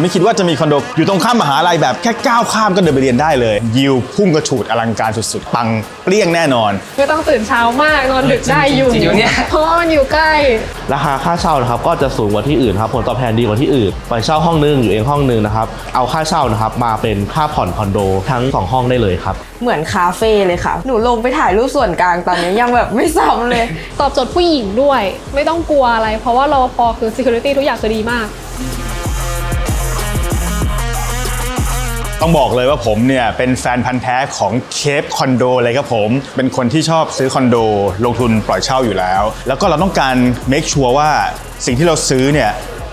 ไม่คิดว่าจะมีคอนโดอยู่ตรงข้ามมหาลัยแบบแค่ก้าวข้ามก็เดินไปเรียนได้เลย ยิวพุ่งกระฉูดอลังการสุดๆ ปังเปรี้ยงแน่นอน ไม่ต้องตื่นเช้ามากนอนดึกได้อยู่จริงๆอยู่เนี่ย เพราะว่ามันอยู่ใกล้ ราคาค่าเช่านะครับก็จะสูงกว่าที่อื่นครับผลตอบแทนดีกว่าที่อื่นไปเช่าห้องนึงอยู่เองห้องนึงนะครับเอาค่าเช่านะครับมาเป็นค่าผ่อนคอนโดทั้งสองห้องได้เลยครับ เหมือนคาเฟ่เลยค่ะ หนูลงไปถ่ายรูปส่วนกลางตอนนี้ยังแบบไม่ซ้ำเลย ตอบโจทย์ผู้หญิงด้วย ไม่ต้องกลัวอะไร เพราะว่ารปภคือ security ทุกอย่างคือดีมาก ต้องบอกเลยว่าผมเนี่ยเป็นแฟนพันธ์แท้ของเคปคอนโดเลยครับผม เป็นคนที่ชอบซื้อคอนโด ลงทุนปล่อยเช่าอยู่แล้ว แล้วก็เราต้องการ make sure ว่าสิ่งที่เราซื้อเนี่ย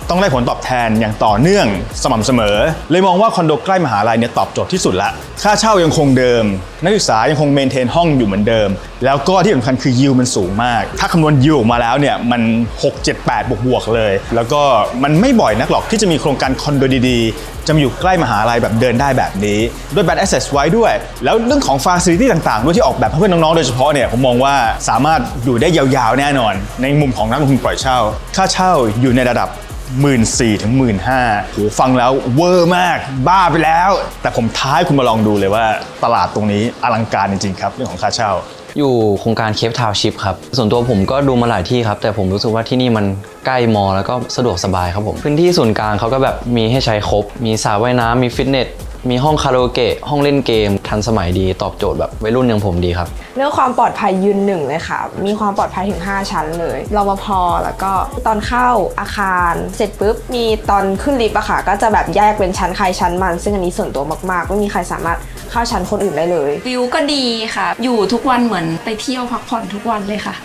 ต้องได้ผลตอบแทนอย่างต่อเนื่องสม่ำเสมอ เลยมองว่าคอนโดใกล้มหาลัยเนี่ยตอบโจทย์ที่สุดละค่าเช่ายังคงเดิม นักศึกษายังคงเมนเทนห้องอยู่เหมือนเดิม แล้วก็ที่สำคัญคือยิวมันสูงมาก ถ้าคำนวณยิวออกมาแล้วเนี่ยมัน 6 7 8 บวกบวกๆเลย แล้วก็มันไม่บ่อยนักหรอกที่จะมีโครงการคอนโดดีๆ จะมาอยู่ใกล้มหาลัยแบบเดินได้แบบนี้ ด้วย bad access ไว้ด้วย แล้วเรื่องของ facility ต่างๆ ด้วยที่ออกแบบเพื่อนน้องๆ โดยเฉพาะเนี่ยผมมองว่าสามารถอยู่ได้ยาวๆ แน่นอน ในมุมของนักลงทุนปล่อยเช่า ค่าเช่าอยู่ในระดับ 1 4ื่นถึงหมื่นห้าโหฟังแล้วเวอร์มาก บ้าไปแล้ว แต่ผมท้ายคุณมาลองดูเลยว่าตลาดตรงนี้อลังการจริงๆครับเรื่องของค่าเช่า อยู่โครงการเคฟทาวชิพครับ ส่วนตัวผมก็ดูมาหลายที่ครับ แต่ผมรู้สึกว่าที่นี่มันใกล้มอ แล้วก็สะดวกสบายครับผม พื้นที่ส่วนกลางเขาก็แบบมีให้ใช้ครบ มีสระว่ายน้ำมีฟิตเนส มีห้องคาราโอเกะห้องเล่นเกม ทันสมัยดีตอบโจทย์แบบวัยรุ่นอย่างผมดีครับ เรื่องความปลอดภัยยืนหนึ่งเลยค่ะ มีความปลอดภัยถึง 5 ชั้นเลยรปภแล้วก็ตอนเข้าอาคาร เสร็จปุ๊บมีตอนขึ้นลิฟต์อะค่ะ ก็จะแบบแยกเป็นชั้นใครชั้นมัน ซึ่งอันนี้ส่วนตัวมากๆ ไม่มีใครสามารถเข้าชั้นคนอื่นได้เลย วิวก็ดีค่ะ อยู่ทุกวันเหมือนไปเที่ยวพักผ่อนทุกวันเลยค่ะ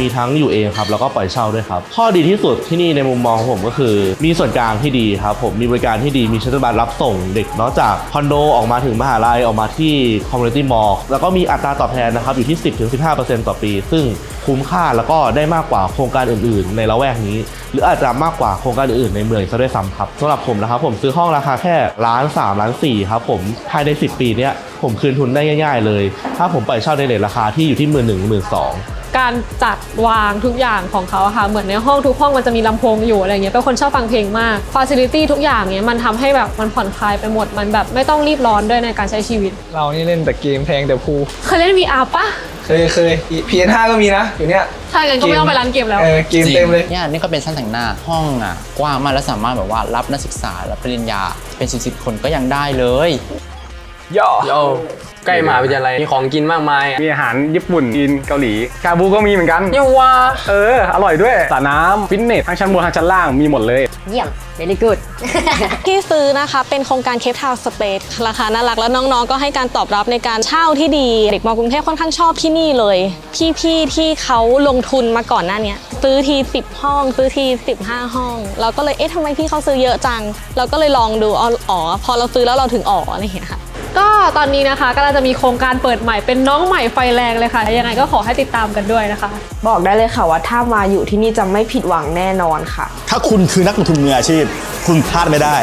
มีทั้งอยู่เองครับแล้วก็ปล่อยเช่าด้วยครับ ข้อดีที่สุดที่นี่ในมุมมองของผมก็คือ มีส่วนกลางที่ดีครับผมมีบริการที่ดีมีชัตเตอร์บัสรับส่งเด็กนอกจากคอนโดออกมาถึงมหาลัยออกมาที่คอมมูนิตี้มอลล์แล้วก็มีอัตราตอบแทนนะครับอยู่ที่ 10-15%ต่อปี ซึ่งคุ้มค่าแล้วก็ได้มากกว่าโครงการอื่น ๆ ในละแวกนี้ หรืออาจจะมากกว่าโครงการอื่นๆในเมืองซะด้วยซ้ำครับสำหรับผมนะครับผมซื้อห้องราคาแค่ล้านสามล้านสี่ครับผมภายใน 10 ปีเนี้ยผมคืนทุนได้ง่าย ๆ เลยถ้าผมปล่อยเช่าในเลทราคาที่อยู่ที่หมื่นหนึ่งหมื่นสองการจัดวางทุกอย่างของเขาอะค่ะเหมือนในห้องทุกห้องมันจะมีลำโพงอยู่อะไรเงี้ยเป็นคนชอบฟังเพลงมากฟ a ซิลิตี้ทุกอย่างเนี้ยมันทำให้แบบมันผ่อนคลายไปหมดมันแบบไม่ต้องรีบร้อนด้วยในการใช้ชีวิต เรานี่เล่นแต่เกมแพงแต่พูเคยเล่น VR ปะเคยเคย PS5 ก็มีนะอยู่เเนี่ยถ้างั้นก็ไม่ต้องไปร้านเกมแล้วเออเกมเต็มเลยเนี่ยนี่ก็เป็นชั้นแต่งหน้าห้องอะกว้างมากและสามารถแบบว่ารับนักศึกษารับปริญญาเป็นสิบสิบคนก็ยังได้เลย ย่อโยใกล้มหาวิทยาลัยมีของกินมากมายมีอาหารญี่ปุ่นจีนเกาหลี ชาบูก็มีเหมือนกันเยาว่าเออ อร่อยด้วยสระน้ำฟิตเนสทั้งชั้นบนทั้งชั้นล่างมีหมดเลยเยี่ยม very good ที่ซื้อนะคะ เป็นโครงการเคปทาวน์สเปซราคาน่ารักแล้วน้องๆ ก็ให้การตอบรับในการเช่าที่ดี เด็กมอกรุงเทพค่อนข้างชอบที่นี่เลย พี่ๆ ที่เขาลงทุนมาก่อนหน้าเนี้ยซื้อที 10 ห้อง ซื้อที 15 ห้อง เราก็เลยเอ๊ะทำไมพี่เขาซื้อเยอะจัง เราก็เลยลองดูอ๋ออ๋อพอเราซื้อแล้วเราถึงอ๋ออะไรอย่างเงี้ยค่ะ ก็ตอนนี้นะคะก็จะมีโครงการเปิดใหม่เป็นน้องใหม่ไฟแรงเลยค่ะ ยังไงก็ขอให้ติดตามกันด้วยนะคะ บอกได้เลยค่ะว่าถ้ามาอยู่ที่นี่จะไม่ผิดหวังแน่นอนค่ะ ถ้าคุณคือนักลงทุนมืออาชีพ คุณพลาดไม่ได้